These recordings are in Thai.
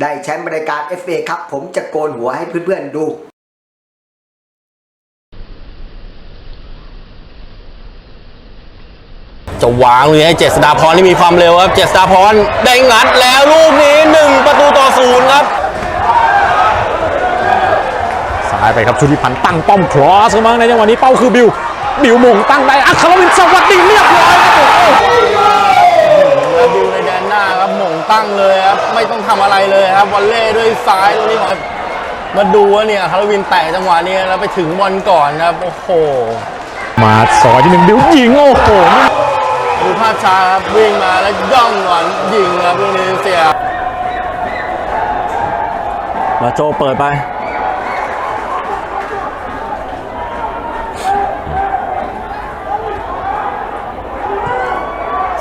ได้แชมป์รายการ FA ครับ ผมจะโกนหัวให้เพื่อนๆดูจะวางเลยให้เจษฎาพรที่มีความเร็วครับ เจษฎาพรได้งัดแล้วลูกนี้1ประตูต่อศูนย์ครับซ้ายไปครับชุติพันธ์ตั้งป้อมครอสเข้ามาในจังหวะนี้เป้าคือบิว บิวมงตั้งได้อัครวินสวัสดีเรียบร้อยครับ ตั้งเลยครับไม่ต้องทำอะไรเลยครับวอลเล่ด้วยซ้ายตรงนี้ก่อนมาดูว่าเนี่ยฮาร์วินแตะจังหวะนี้แล้วไปถึงบอลก่อนครับโอ้โห มาสอยที่หนึ่งบิวยิงโอ้โหนี่ดูภาพช้าครับวิ่งมาแล้วย่องก่อนยิงครับลูกนี้เสียมาโจเปิดไป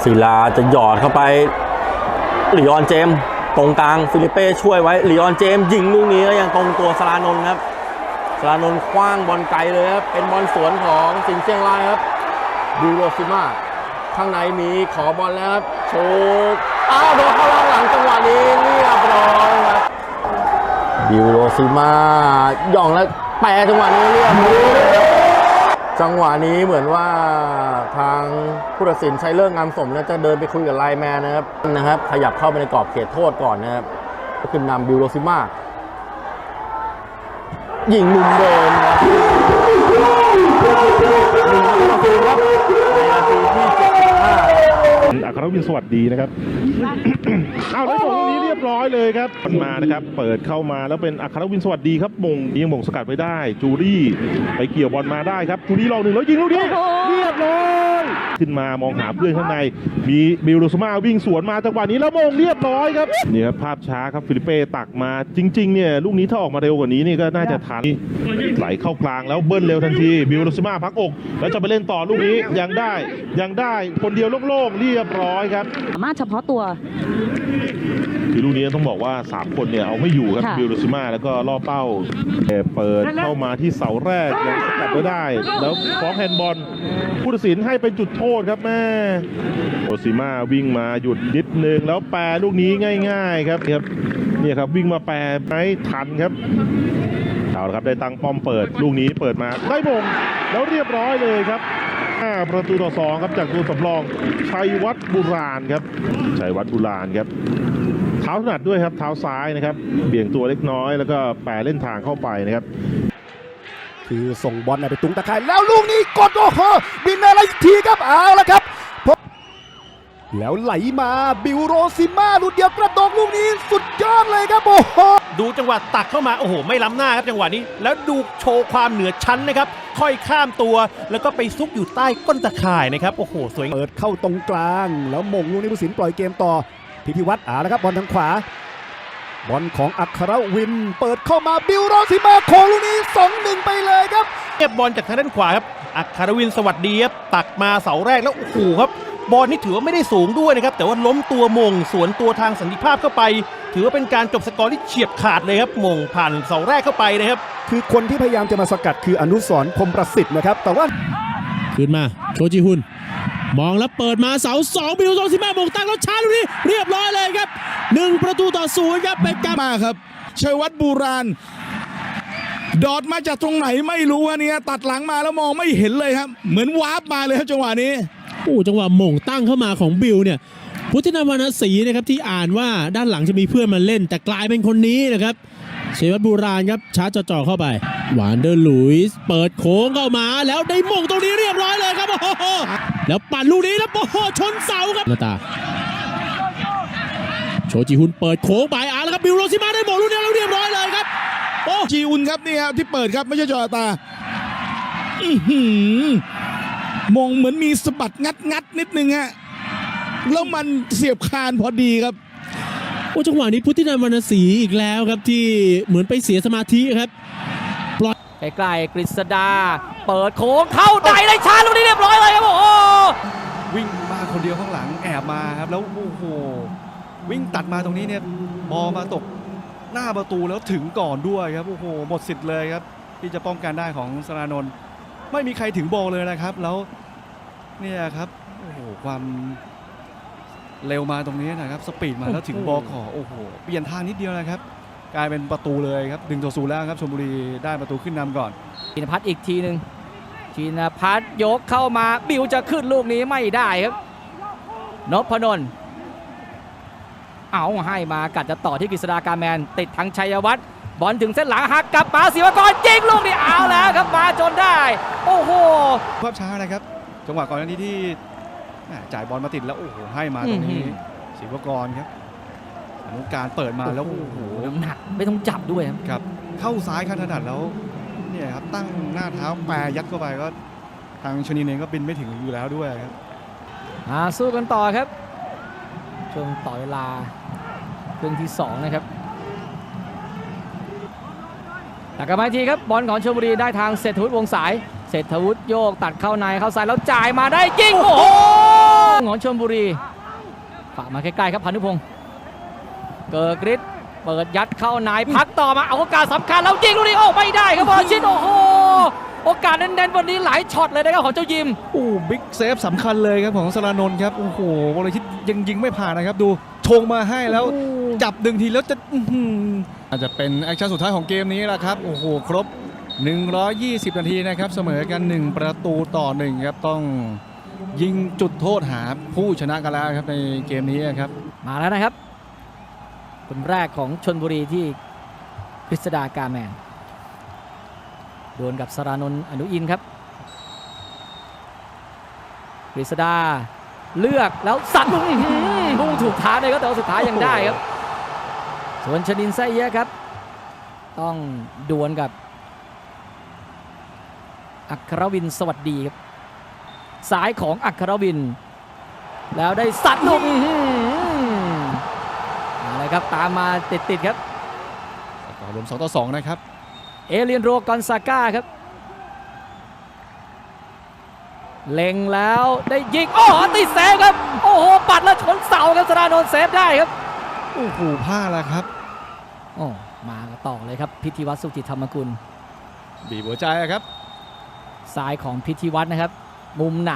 ศิลาจะหยอดเข้าไป ลีออนเจมตรงกลางฟิลิเป้ช่วยไว้ลีออนเจมยิงลูกนี้แล้วยังตรงตัวสลานนครับสลานนคว้างบอลไกลเลยครับเป็นบอลสวนของสิงห์เชียงรายครับดูโรซิมาข้างในมีขอบอลแล้วครับโชว์อ้าวโดนเข้าล่างหลังจังหวะนี้เรียบร้อยครับดิวโรซิมาย่องแล้วแปรจังหวะนี้เรียบร้อย จังหวะนี้เหมือนว่าทางผู้ตัดสินใช้เลิกงามสมนี่ยจะเดินไปคุยกับไลแมนนะครับนะครับ ขยับเข้าไปในกรอบเขตโทษก่อนนะครับ ก็คือนำบิวโรซิมายิงมุมเดิมครับหนึ่งประตูครับในนาทีที่75อัครวินสวัสดีนะครับ เอาแล้ว อยเลยครับมันมานะครับ เปิดเข้ามาแล้วเป็นอัครวินสวัสดีครับมงยิงมงสกัดไว้ได้ จูรี่ไปเกี่ยวบอลมาได้ครับจูรี่ลองหนึ่งแล้วยิงลูกนี้เรียบร้อย ขึ้นมามองหาเพื่อนข้างใน มีบิลโรสมาวิ่งสวนมาจังหวะนี้แล้วมงเรียบร้อยครับนี่ครับภาพช้าครับฟิลิเป้ตักมาจริงๆเนี่ยลูกนี้ถ้าออกมาเร็วกว่านี้นี่ก็น่าจะทันไหลเข้ากลางแล้วเบิ้ลเร็วทันทีบิลโรสมาพักอก แล้วจะไปเล่นต่อลูกนี้ยังได้ยังได้คนเดียวโล่งๆเรียบร้อยครับสามารถเฉพาะตัวคือลูกนี้ต้องบอกว่า 3 คนเนี่ยเอาไม่อยู่ครับค่ะบิลโรซิมาแล้วก็ล่อเป้าเอ่อเปิดเข้ามาที่เสาแรกยังสกัดไว้ได้ แล้วฟ้องแฮนด์บอลผู้ตัดสินให้เป็นจุดโทษครับแม่โรซิมาวิ่งมาหยุดนิดนึงแล้วแปรลูกนี้ง่าย ๆ ครับครับเนี่ยครับวิ่งมาแปรไม่ทันครับเอาละครับได้ตั้งป้อมเปิดลูกนี้เปิดมาได้มงแล้วเรียบร้อยเลยครับห้าประตูต่อสองครับจากตัวสำรองชัยวัฒน์บุราณครับชัยวัฒน์บุราณครับ เท้าถนัดด้วยครับเท้าซ้ายนะครับ เบี่ยงตัวเล็กน้อยแล้วก็แปรเล่นทางเข้าไปนะครับ คือส่งบอลไปตุ้งตะข่ายแล้วลูกนี้กดโอ้โหบินอะไรอีกทีครับเอาละครับพบแล้วไหลมาบิวโรซิมาลูกเดียวกระโดดลูกนี้สุดยอดเลยครับโอ้โหดูจังหวะตักเข้ามาโอ้โหไม่ล้ำหน้าครับจังหวะนี้ แล้วดูโชว์ความเหนือชั้นนะครับค่อยข้ามตัว แล้วก็ไปซุกอยู่ใต้ก้นตะข่ายนะครับโอ้โหสวยงามเปิดเข้าตรงกลาง แล้วมงลูกนี้ผู้สินปล่อยเกมต่อพิพิวัตรอ่านะครับบอลทางขวา บอลของอัครวิน เปิดเข้ามาบิวโรซิมาโคงลูกนี้สองหนึ่งไปเลยครับเก็บบอลจากทางด้านขวาครับอัครวินสวัสดีครับตักมาเสาแรกแล้วโอ้โหครับ บอลนี่ถือว่าไม่ได้สูงด้วยนะครับ แต่ว่าล้มตัวมงสวนตัวทางสันติภาพเข้าไป ถือว่าเป็นการจบสกอร์ที่เฉียบขาดเลยครับมงผ่านเสาแรกเข้าไปนะครับ คือคนที่พยายามจะมาสกัดคืออนุสรณ์พรหมประสิทธิ์นะครับ แต่ว่า ขึ้นมาโชจิฮุน มองแล้วเปิดมาเสาสองบิลโซซิมาโมงตั้งแล้วชาลูกนี้เรียบร้อยเลยครับหนึ่งประตูต่อศูนย์ครับเป็นการมาครับชัยวัฒน์บูราณดอดมาจากตรงไหนไม่รู้อันนี้ตัดหลังมาแล้วมองไม่เห็นเลยครับ เหมือนวาร์ปมาเลยครับจังหวะนี้โอ้จังหวะหม่งตั้งเข้ามาของบิลเนี่ยพุทธินาวรรณศรีนะครับที่อ่านว่าด้านหลังจะมีเพื่อนมาเล่น แต่กลายเป็นคนนี้นะครับเชยวัตรบูราณครับชาร์จจ่อๆเข้าไป หวานเดอร์หลุยส์เปิดโค้งเข้ามาแล้วได้หม่งตรงนี้เรียบร้อยเลยครับโอ้โห แล้วปั่นลูกนี้แล้วโอ้โหชนเสาครับนาตา โชจิฮุนเปิดโค้งไปอะแล้วครับบิลโรซิมาได้หมงลูกนี้แล้วเรียบร้อยเลยครับโอ้จีอุนครับนี่ครับที่เปิดครับไม่ใช่จอตาอื้อหือมองเหมือนมีสะบัดงัดงัดนิดนึงฮะแล้วมันเสียบคานพอดีครับโอ้จังหวะนี้พุทธินันวรรณศรีอีกแล้วครับที่เหมือนไปเสียสมาธิครับ ใกล้ๆกฤษดา เปิดโค้งเข้าในเลยชาลูกนี้เรียบร้อยเลยครับโอ้โหวิ่งมาคนเดียวข้างหลังแอบมาครับแล้วโอ้โหวิ่งตัดมาตรงนี้เนี่ยบอลมาตกหน้าประตูแล้วถึงก่อนด้วยครับโอ้โหหมดสิทธิ์เลยครับ ที่จะป้องกันได้ของสรานนท์ไม่มีใครถึงบอลเลยนะครับ แล้วเนี่ยครับโอ้โหความเร็วมาตรงนี้นะครับ สปีดมาแล้วถึงบอลขอโอ้โหเปลี่ยนทางนิดเดียวนะครับ กลายเป็นประตูเลยครับดึงตัวศูนย์แล้วครับชลบุรีได้ประตูขึ้นนำก่อนชินพัฒน์อีกทีหนึ่งชินพัฒน์ยกเข้ามาบิวจะขึ้นลูกนี้ไม่ได้ครับนพนนท์เอาให้มากัดจะต่อที่กฤษฎาการแมน ติดทางชัยวัฒน์บอลถึงเส้นหลังหักกลับมาศิวกรยิงลูกนี้เอาแล้วครับมาจนได้ โอ้โหภาพช้านะครับ จังหวะก่อนหน้านี้ที่แหม่จ่ายบอลมาติดแล้วโอ้โหให้มาตรงนี้อื้อหือศิวกรครับ อนุการเปิดมาแล้วโอ้โหน้ำหนักไม่ต้องจับด้วยครับครับ เข้าซ้ายขั้นถนัดแล้วเนี่ยครับตั้งหน้าเท้าแปรยัดเข้าไปก็ทางชนินเองก็บินไม่ถึงอยู่แล้วด้วยครับมาสู้กันต่อครับ ช่วงต่อเวลาครึ่งที่ 2 นะครับแต่กลับมาอีกทีครับบอลของชลบุรีได้ทางเศรษฐวุฒิวงสายเศรษฐวุฒิโยกตัดเข้าในเข้าซ้ายแล้วจ่ายมาได้ยิงโอ้โหของชลบุรีฝากมาใกล้ๆครับพานุพงศ์ เกิกฤทธิ์เปิดยัดเข้าในพักต่อมาเอาโอกาสสำคัญแล้วยิงลูกนี้โอ้ไม่ได้ครับบอลชิดโอ้โหโอกาสเน้นๆวันนี้หลายช็อตเลยนะครับของเจ้ายิมโอ้บิ๊กเซฟสำคัญเลยครับของสรานนท์ครับโอ้โหวรชิตยังยิงไม่ผ่านนะครับ ดูชงมาให้แล้วจับดึงทีแล้วจะอื้อหืออาจจะเป็นแอคชั่นสุดท้ายของเกมนี้แหละครับโอ้โหครบ 120 นาทีนะครับเสมอกัน 1 ประตูต่อ1ครับต้องยิงจุดโทษหาผู้ชนะกันแล้วครับในเกมนี้ครับ มาแล้วนะครับ คนแรกของชนบุรีที่กฤษดากาแมน โดวลกับสรานนท์อนุอินครับกฤษดาเลือกแล้วสัตว์ลูกอื้อหือพุ่งถูกทาเลยครับแต่ว่าสุดท้ายยังได้ครับ ส่วนชนินไซเยะครับ ต้องดวลกับ อัครวินสวัสดีครับสายของอัครวิน แล้วได้สัตว์ลูก ครับตามมาติดๆครับต่อรวม2ต่อ2นะครับ เอเลียนโรกอนซาก้าครับ เล็งแล้วได้ยิงโอ้โหติดเซฟครับ โอ้โห ปัดแล้วชนเสาครับสรานนท์เซฟได้ครับโอ้โหพลาดแล้วครับโอ้มาต่อเลยครับ พิธีวัตรสุจิตธรรมกุล บีบหัวใจครับซ้ายของพิธีวัตรนะครับ มุมไหน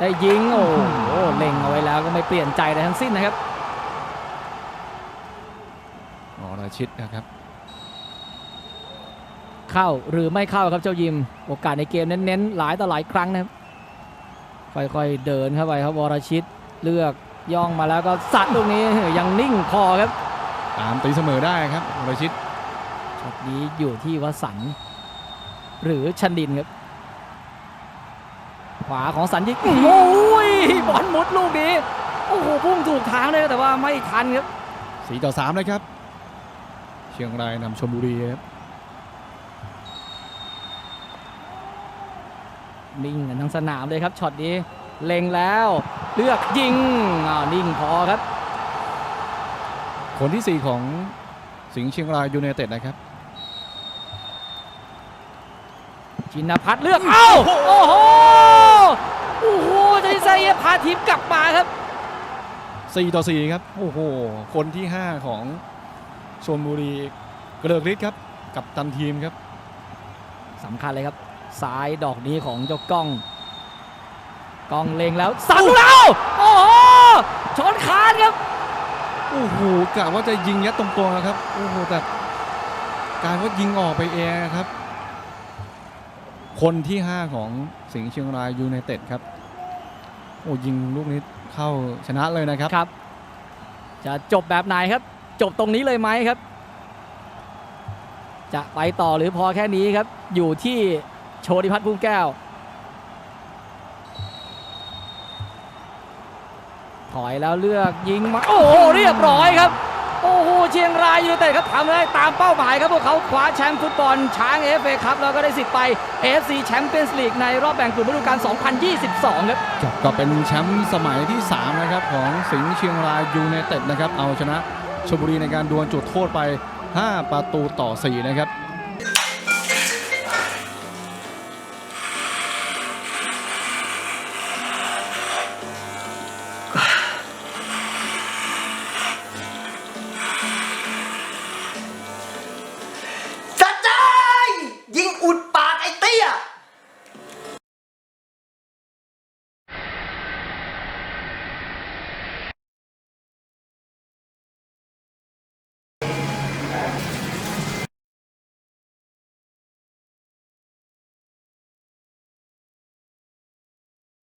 ได้ยิง โอ้โหเล็งเอาไว้แล้วก็ไม่เปลี่ยนใจใดทั้งสิ้นนะครับ อชิตนะครับ เข้าหรือไม่เข้าครับเจ้ายิม โอกาสในเกมเน้นๆ หลายต่อหลายครั้งนะครับ ค่อยๆเดินเข้าไปครับวรชิตเลือกย่องมาแล้วก็สัตว์ตรงนี้ยังนิ่งพอครับ ตามตีเสมอได้ครับอรชิตช็อตนี้อยู่ที่วสันหรือชันดินครับ ขวาของสันยิงโอ้ยบอลมุดลูกนี้โอ้โหพุ่งถูกทางเลยแต่ว่าไม่ทันครับ4ต่อ3นะครับ ชียงรายนำชลบุรีครับนิ่งกันทั้งสนามเลยครับช็อตนี้เล็งแล้วเลือกยิงอ่าวนิ่งพอครับ คนที่ 4 ของสิงห์เชียงรายยูไนเต็ดนะครับ ชินพัฒน์เลือกเอ้าโอ้โหโอ้โหใจใส่พาทีมกลับมาครับ 4 ต่อ 4 ครับ โอ้โห คนที่ 5 ของ ชลบุรีเกริกฤทธิ์ครับกับตันทีมครับสำคัญเลยครับซ้ายดอกนี้ของเจ้ากล้อง กล้องเล็งแล้วสั่งแล้วโอ้โหชนคานครับโอ้โหกะว่าจะยิงยัดตรงๆนะครับโอ้โหแต่กลารว่ายิงออกไปเองครับ คนที่ 5 ของสิงห์เชียงรายยูไนเต็ดครับโอ้ยิงลูกนี้เข้าชนะเลยนะครับครับ จะจบแบบไหนครับ จบตรงนี้เลยไหมครับ จะไปต่อหรือพอแค่นี้ครับ อยู่ที่โชติพัฒน์พุ่มแก้ว ถอยแล้วเลือกยิงมา โอ้โหเรียบร้อยครับ โอ้โหเชียงรายยูไนเต็ดครับทำได้ตามเป้าหมายครับพวกเขาคว้าแชมป์ฟุตบอลช้างเอฟเอครับแล้วก็ได้สิทธิ์ไป AFC แชมเปี้ยนส์ลีกในรอบแบ่งกลุ่มฤดูกาล 2022 ครับ ก็เป็นแชมป์สมัยที่ 3 นะครับ ของสิงห์เชียงรายยูไนเต็ดนะครับเอาชนะ ชลบุรีในการดวลจุดโทษไป 5 ประตูต่อ 4 นะครับ